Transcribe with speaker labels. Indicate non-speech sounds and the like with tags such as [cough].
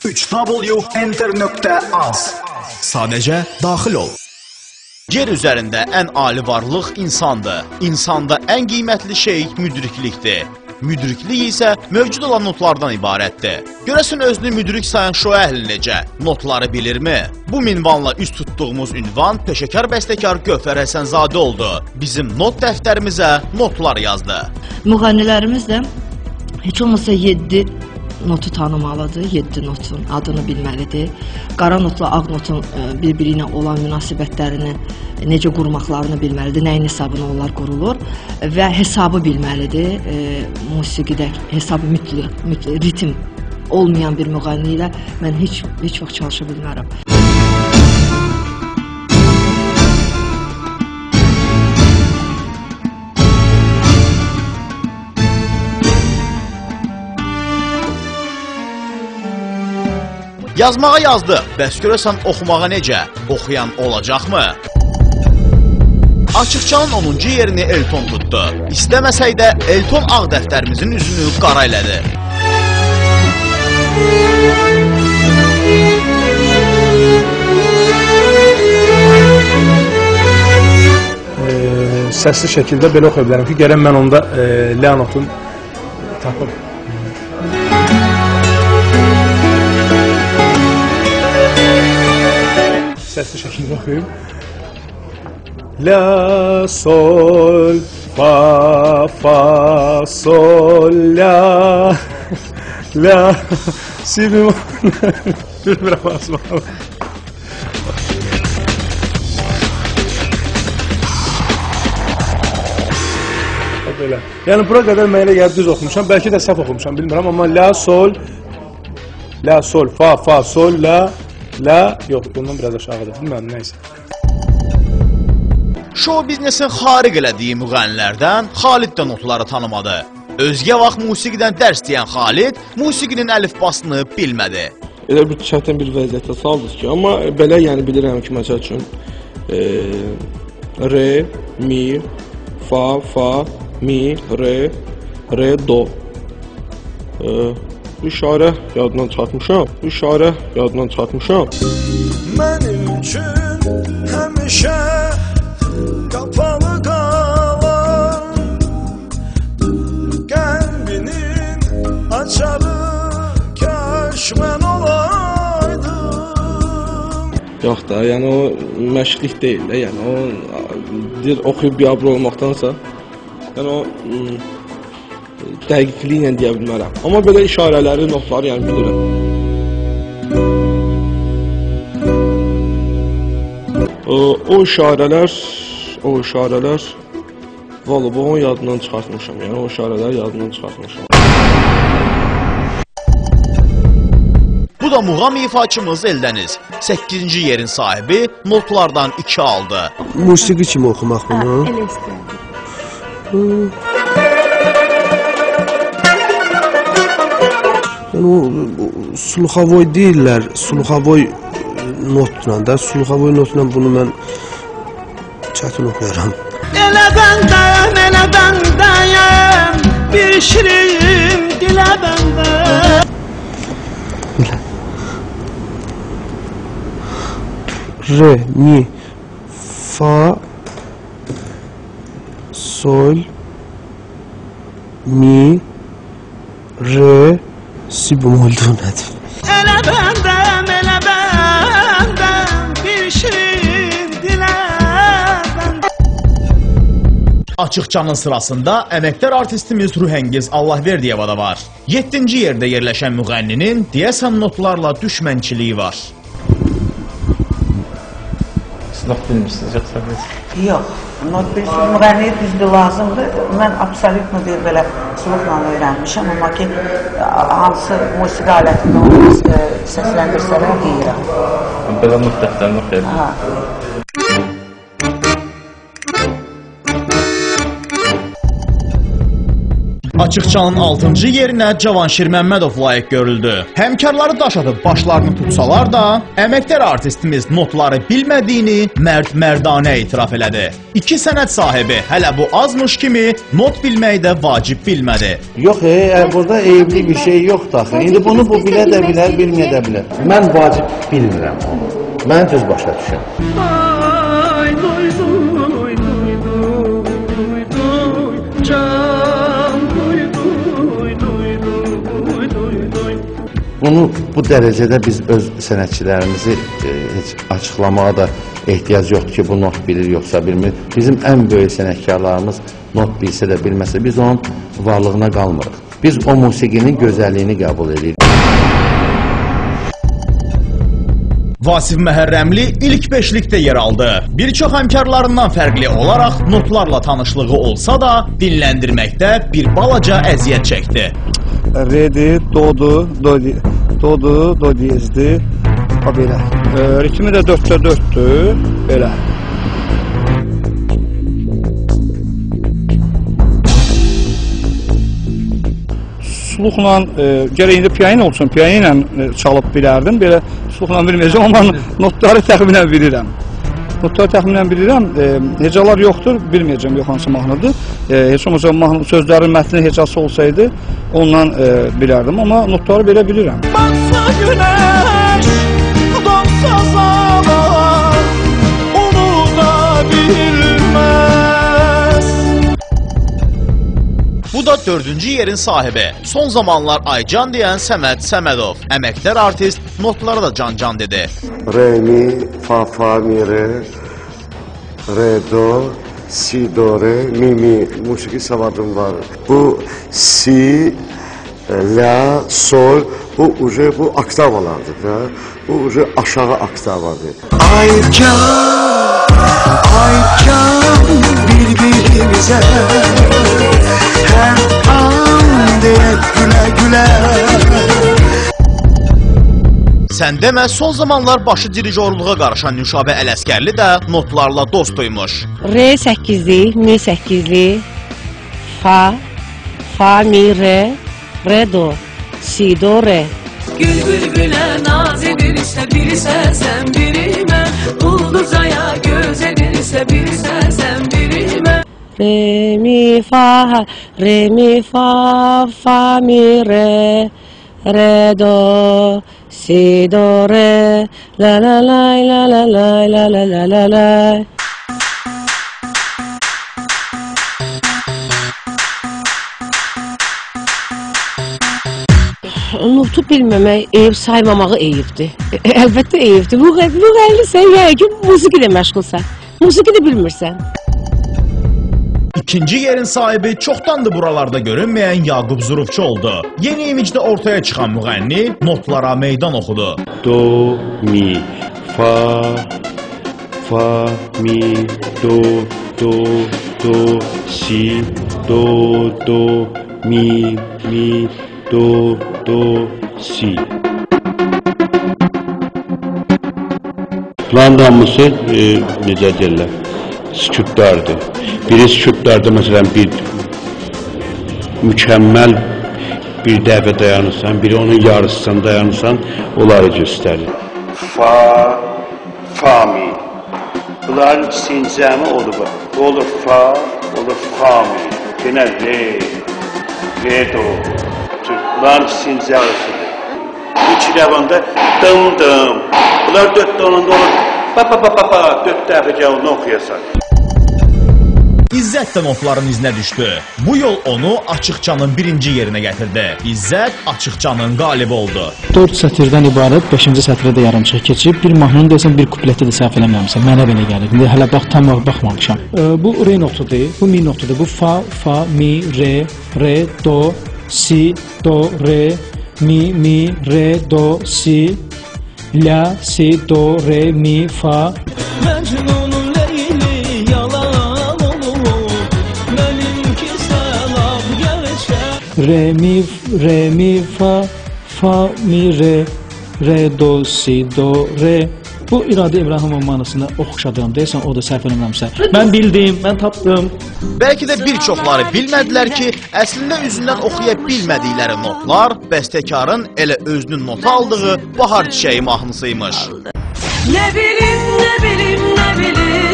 Speaker 1: 3w.enter.az Sadəcə daxil ol.
Speaker 2: Yer üzərində ən ali varlıq insandır. İnsanda ən qiymətli şey müdriklikdir. Müdriklik isə mövcud olan notlardan ibarətdir. Görəsən özünü müdrik sayan şou əhli necə? Notları bilirmi? Bu minvanla üst tutduğumuz ünvan peşəkar bəstəkar Gövhər Həsənzadə oldu. Bizim not dəftərimizə notlar yazdı.
Speaker 3: Müğənnilərimiz də heç olmasa 7 notu tanımalıdır, 7 notun adını bilməlidir. Qara notla ağ notun e, bir-biri ilə olan münasibətlərini necə qurmaqlarını bilməlidir, nəyin hesabına onlar qurulur və hesabı bilməlidir. E, musiqidə hesab mütləq, mütləq ritm olmayan bir müğənni ilə mən heç heç vaxt çalışa bilmərəm.
Speaker 2: Yazmağa yazdı. Bəs görəsən oxumağa necə? Oxuyan olacaqmı? Açıqçanın 10-cu yerini Elton tutdu. İstəməsək də Elton ağ dəftərimizin üzünü qara elədi.
Speaker 4: səsli şəkildə belə oxuya bilərəm ki, gələn mən onda e, Leonotun tapım. Səsli şəkildə oxuyum. La sol fa fa sol la [laughs] la si bemol [laughs] bilmirəm asmalı. Belə. Yəni bura qədər mənə elə gəldi düz oxumuşam. Bəlkə də səhv oxumuşam, bilmirəm, amma la sol la sol fa fa sol la la yox, bundan biraz aşağıdır. Bilmirəm, nə isə.
Speaker 2: Şou biznesin xariq elədiyi müğənnilərdən Xalid də notları tanımadı. Özgə vaxt musiqidən dərs deyən Xalid musiqinin əlifbasını bilmədi.
Speaker 5: elə bir çətin bir vəziyyətə saldınız ki, amma belə yəni bilirəm ki, məsəl üçün e, re, mi, fa, fa, mi, re, re, do. E, bu işarə yaddan çıxartmışam. Bu işarə yaddan çıxartmışam.
Speaker 6: Mənim üçün həmişə qapalı qalan qəlbinin açarı kaş mən olaydım
Speaker 5: Yox da, yəni o məşqlik deyil də, yəni o dir oxuyub biabr olmaqdansa, yəni o mm, dəqiqliklə deyə bilmərəm. Amma belə işarələri, notları yəni bilirəm. O, işarələr, o işarələr Vallahi bu onu yadından çıxartmışam. Yəni o işarələri yadından çıxartmışam.
Speaker 2: Bu da muğam ifaçımız Eldəniz. 8-ci yerin sahibi notlardan 2 aldı.
Speaker 7: Musiqi kimi oxumaq bunu.
Speaker 3: Elə istəyirəm.
Speaker 7: Yəni o, o sulxavoy deyirlər, sulxavoy e, notla da, sulxavoy notla bunu mən çətin oxuyaram.
Speaker 6: Elə bəndəyəm, elə bəndəyəm Bir şirin dilə bəndə
Speaker 7: Re, mi, fa, sol, mi, re, si bemol do nədir?
Speaker 6: Elə bəndəyəm, elə bəndəm Bir şirin dilə
Speaker 2: Açıqçanın sırasında əməkdar artistimiz Ruhəngiz Allahverdiyeva da var. 7-ci yerdə yerləşən müğənninin deyəsən notlarla düşmənçiliyi var.
Speaker 8: Silah bilmirsiniz yoxsa biz?
Speaker 9: Yox, not müğənniyə düzdür lazımdır. Mən absolut bir belə suluqla öyrənmişəm, amma ki, hansı musiqi alətində onu e, səsləndirsələr deyirəm.
Speaker 8: Belə not dəftərini oxuyabilirim.
Speaker 2: Açıqçanın 6-cı yerinə Cavanşir Məmmədov layiq görüldü. Həmkarları daş atıb başlarını tutsalar da, əməkdar artistimiz notları bilmədiyini mərd mərdanə etiraf elədi. İki sənət sahibi hələ bu azmış kimi not bilməyi də vacib bilmədi.
Speaker 10: Yox, e, e, burada eyibli bir şey yoxdur axı. İndi bunu bu bilə də bilər, bilməyə də bilər. Mən vacib bilmirəm onu. Mən düz başa düşürəm. Bunu bu dərəcədə biz öz sənətçilərimizi e, heç açıqlamağa da ehtiyac yoxdur ki, bu not bilir yoxsa bilmir. Bizim ən böyük sənətkarlarımız not bilsə də bilməsə biz onun varlığına qalmırıq. Biz o musiqinin gözəlliyini qəbul edirik.
Speaker 2: Vasif Məhərrəmli ilk beşlikdə yer aldı. Bir çox həmkarlarından fərqli olaraq notlarla tanışlığı olsa da, dinləndirməkdə bir balaca əziyyət çəkdi.
Speaker 5: Re'dir, do'dur, do, di- do'dur, do diyezdir. Ha belə. E, ritmi də 4-də 4-dür. Belə. Suluqla, e, gərək indi piano olsun, piano ilə e, çalıb bilərdim. Belə suluqla bilməyəcəm, amma [laughs] notları təxminən bilirəm. Notları təxminən bilirəm. E, hecalar yoxdur, bilməyəcəm yox hansı mahnıdır. E, heç olmasa mahnı sözlərin mətni hecası olsaydı ondan e, bilərdim, amma notları belə bilirəm.
Speaker 6: Batsa güneş Da
Speaker 2: dördüncü yerin sahibi. Son zamanlar Aycan deyən Səməd Səmədov. Əməkdar artist notlara da can-can dedi.
Speaker 11: re, mi, fa, fa, mi, re, re, do, si, do, re, mi, mi musiki savadım var. Bu si, la, sol, bu uje bu oktavalardır da. Bu uje aşağı oktavadır.
Speaker 6: Aycan Aycan birbirimize
Speaker 2: Sən demə, son zamanlar başı dirijorluğa qarışan Nüşabə Ələskərli də notlarla dost duymuş.
Speaker 12: Re 8'li, mi 8'li, fa, fa, mi, re, re, do, si, do, re.
Speaker 13: Gül bülbüle naz edilirse biri sen biri ben Ulduzaya göz edilirse biri sen biri ben
Speaker 12: Re, mi, fa, re, mi, fa, fa, mi, re, re, do, si, do, re, la, la, la, la, la, la, la, la, la, la, la. Notu bilməmək, eyib saymamağı eyibdir. E, Əlbəttə eyibdir. Bu bu sən yəqin musiqi ilə məşğulsan. Musiqi də bilmirsən.
Speaker 2: İkinci yerin sahibi çoxdandır buralarda görünməyən Yaqub Zurufçu oldu. Yeni imicdə ortaya çıxan müğənni notlara meydan oxudu.
Speaker 14: do, mi, fa, fa, mi, do, do, do, si, do, do, mi, mi, do, do, si. Bunların hamısı e, necə deyirlər, sükutlardır. Biri sükutlarda məsələn bir mükəmməl bir dəfə dayanırsan, biri onun yarısından dayanırsan, onları göstərir. Fa, fa mi. Bunların olur bu. Bu olur fa, olur fa mi. Yenə re, re do. Bunların sincəmisidir. İki rəvanda dım dım. Bunlar dörd donunda olur. Pa pa pa pa pa. Dörd dəfə gəl onu oxuyasan.
Speaker 2: İzzət də notların izinə düşdü. Bu yol onu Açıqcanın birinci yerinə gətirdi. İzzət Açıqcanın qalibi oldu.
Speaker 15: 4 sətirdən ibarət 5-ci sətrə də yarımçıq keçib, bir mahnını desəm bir kupleti də səhv eləmirəmsə, mənə belə gəlir. İndi hələ bax tam baxmamışam. E, bu re notudur, bu mi notudur. Bu fa, fa, mi, re, re, do, si, do, re, mi, mi, re, do, si, la, si, do, re, mi, fa.
Speaker 6: Mecnun'un leyli yalan olur. Benimki selam gerçek.
Speaker 15: Re, mi, re, mi, fa, fa, mi, re, re, do, si, do, re, Bu İradə İbrahimov mahnısına oxşadığım deyəsən o da səhv eləmirəmsə. Mən bildim, mən tapdım.
Speaker 2: Bəlkə də bir çoxları bilmədilər ki, əslində üzündən oxuya bilmədikləri notlar bəstəkarın elə özünün nota aldığı Bahar Çiçəyi mahnısıymış.
Speaker 13: Ne bileyim ne bileyim ne bileyim